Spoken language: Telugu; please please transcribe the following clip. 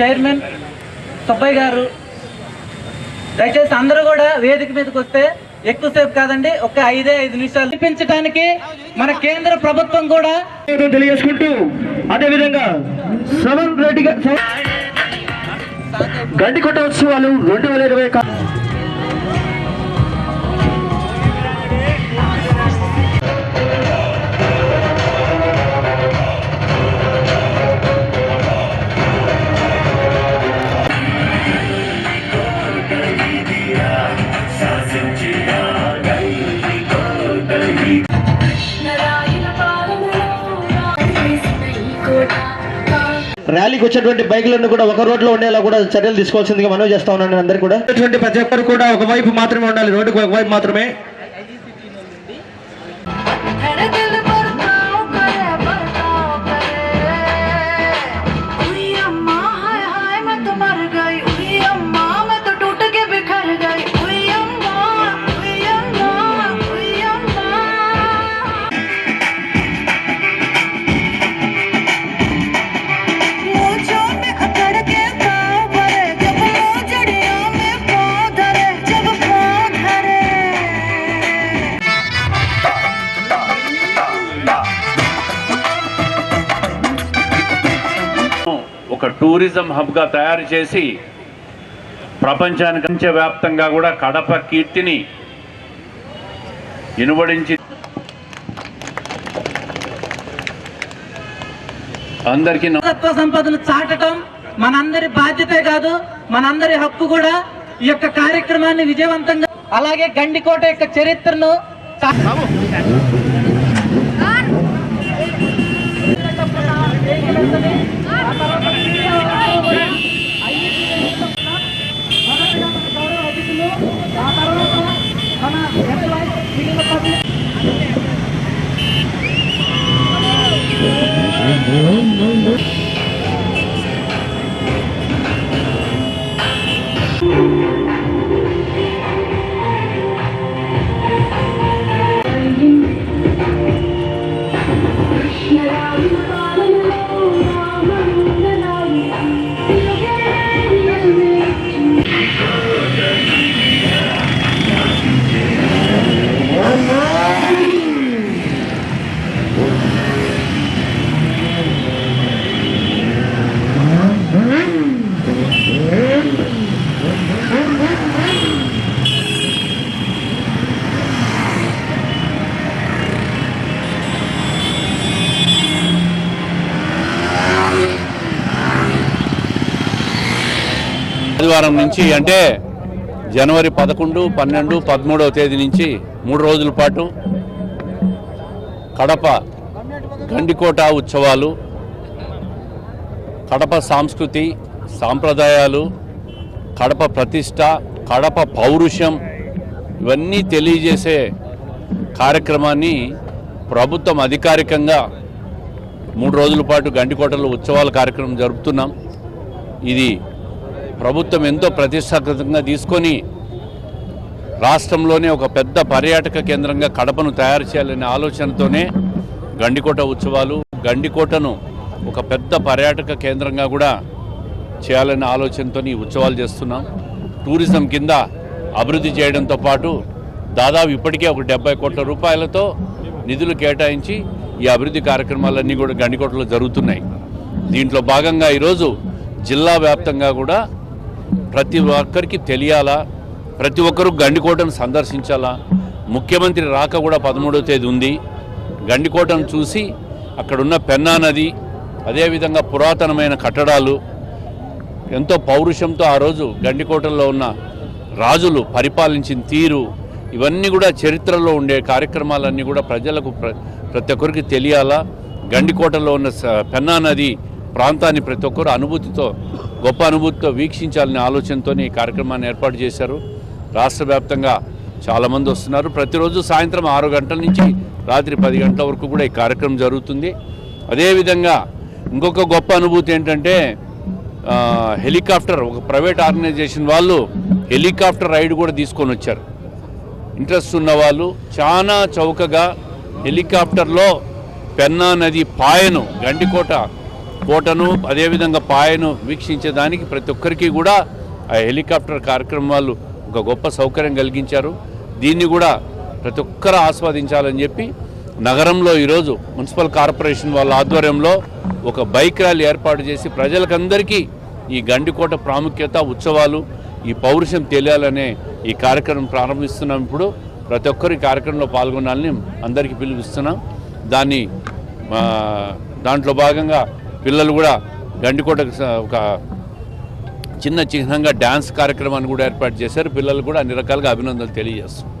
చైర్మన్ సుబ్బయ్య గారు. దయచేసి అందరూ కూడా వేదిక మీదకి వస్తే ఎక్కువసేపు కాదండి ఒక ఐదే ఐదు నిమిషాలు చూపించడానికి మన కేంద్ర ప్రభుత్వం కూడా తెలియజేసుకుంటూ అదేవిధంగా సెవెన్ రెడ్డి గా- కొట్టవచ్చు వాళ్ళు ఉత్సవాలు రెండు వేల ఇరవై ర్యాలీకి వచ్చేటువంటి బైకులను కూడా ఒక రోడ్లో ఉండేలా కూడా చర్యలు తీసుకోవాల్సిందిగా మనం చేస్తా ఉన్నాను అందరికీ కూడా. ప్రతి ఒక్కరు కూడా ఒక వైపు మాత్రమే ఉండాలి రోడ్డుకు ఒక వైపు మాత్రమే. ఒక టూరిజం హబ్గా తయారు చేసి ప్రపంచానికి వ్యాప్తంగా కూడా కడప కీర్తిని ఇనుబడించి అందరికీ సత్వ సంపదను చాటటం మనందరి బాధ్యతే కాదు మనందరి హక్కు కూడా ఈ యొక్క కార్యక్రమాన్ని విజయవంతంగా అలాగే గండికోట యొక్క చరిత్రను ఆదివారం నుంచి అంటే జనవరి పదకొండు పన్నెండు పదమూడవ తేదీ నుంచి మూడు రోజుల పాటు కడప గండికోట ఉత్సవాలు కడప సంస్కృతి సాంప్రదాయాలు కడప ప్రతిష్ట కడప పౌరుషం ఇవన్నీ తెలియజేసే కార్యక్రమాన్ని ప్రభుత్వం అధికారికంగా మూడు రోజుల పాటు గండికోటలో ఉత్సవాల కార్యక్రమం జరుపుతున్నాం. ఇది ప్రభుత్వం ఎంతో ప్రతిష్టాత్మకంగా తీసుకొని రాష్ట్రంలోనే ఒక పెద్ద పర్యాటక కేంద్రంగా కడపను తయారు చేయాలనే ఆలోచనతోనే గండికోట ఉత్సవాలు గండికోటను ఒక పెద్ద పర్యాటక కేంద్రంగా కూడా చేయాలనే ఆలోచనతో ఈ ఉత్సవాలు చేస్తున్నాం. టూరిజం కింద అభివృద్ధి చేయడంతో పాటు దాదాపు ఇప్పటికే ఒక డెబ్బై కోట్ల రూపాయలతో నిధులు కేటాయించి ఈ అభివృద్ధి కార్యక్రమాలన్నీ కూడా గండికోటలో జరుగుతున్నాయి. దీంట్లో భాగంగా ఈరోజు జిల్లా వ్యాప్తంగా కూడా ప్రతి ఒక్కరికి తెలియాలా? ప్రతి ఒక్కరూ గండికోటను సందర్శించాలా? ముఖ్యమంత్రి రాక కూడా పదమూడవ తేదీ ఉంది. గండికోటను చూసి అక్కడున్న పెన్నా నది అదేవిధంగా పురాతనమైన కట్టడాలు ఎంతో పౌరుషంతో ఆ రోజు గండికోటలో ఉన్న రాజులు పరిపాలించిన తీరు ఇవన్నీ కూడా చరిత్రలో ఉండే కార్యక్రమాలన్నీ కూడా ప్రజలకు ప్ర- ప్రతి ఒక్కరికి తెలియాలా? గండికోటలో ఉన్న స- పెన్నా నది ప్రాంతాన్ని ప్రతి ఒక్కరు అనుభూతితో గొప్ప అనుభూతితో వీక్షించాలనే ఆలోచనతో ఈ కార్యక్రమాన్ని ఏర్పాటు చేశారు. రాష్ట్ర వ్యాప్తంగా చాలామంది వస్తున్నారు. ప్రతిరోజు సాయంత్రం ఆరు గంటల నుంచి రాత్రి పది గంటల వరకు కూడా ఈ కార్యక్రమం జరుగుతుంది. అదేవిధంగా ఇంకొక గొప్ప అనుభూతి ఏంటంటే హెలికాప్టర్ ఒక ప్రైవేట్ ఆర్గనైజేషన్ వాళ్ళు హెలికాప్టర్ రైడ్ కూడా తీసుకొని వచ్చారు. ఇంట్రెస్ట్ ఉన్న వాళ్ళు చాలా చౌకగా హెలికాప్టర్లో పెన్నా నది పాయను గండికోట కోటను అదేవిధంగా పాయను వీక్షించేదానికి ప్రతి ఒక్కరికి కూడా ఆ హెలికాప్టర్ కార్యక్రమాలు ఒక గొప్ప సౌకర్యం కలిగించారు. దీన్ని కూడా ప్రతి ఒక్కరు ఆస్వాదించాలని చెప్పి నగరంలో ఈరోజు మున్సిపల్ కార్పొరేషన్ వాళ్ళ ఆధ్వర్యంలో ఒక బైక్ ర్యాలీ ఏర్పాటు చేసి ప్రజలకందరికీ ఈ గండికోట ప్రాముఖ్యత ఉత్సవాలు ఈ పౌరుషం తెలియాలనే ఈ కార్యక్రమం ప్రారంభిస్తున్నాం ఇప్పుడు. ప్రతి ఒక్కరు ఈ కార్యక్రమంలో పాల్గొనాలని అందరికీ పిలుపుస్తున్నాం దాన్ని దాంట్లో భాగంగా పిల్లలు కూడా గండికోటకు ఒక చిన్న చిహ్నంగా డ్యాన్స్ కార్యక్రమాన్ని కూడా ఏర్పాటు చేశారు. పిల్లలు కూడా అన్ని రకాలుగా అభినందనలు తెలియజేస్తున్నారు.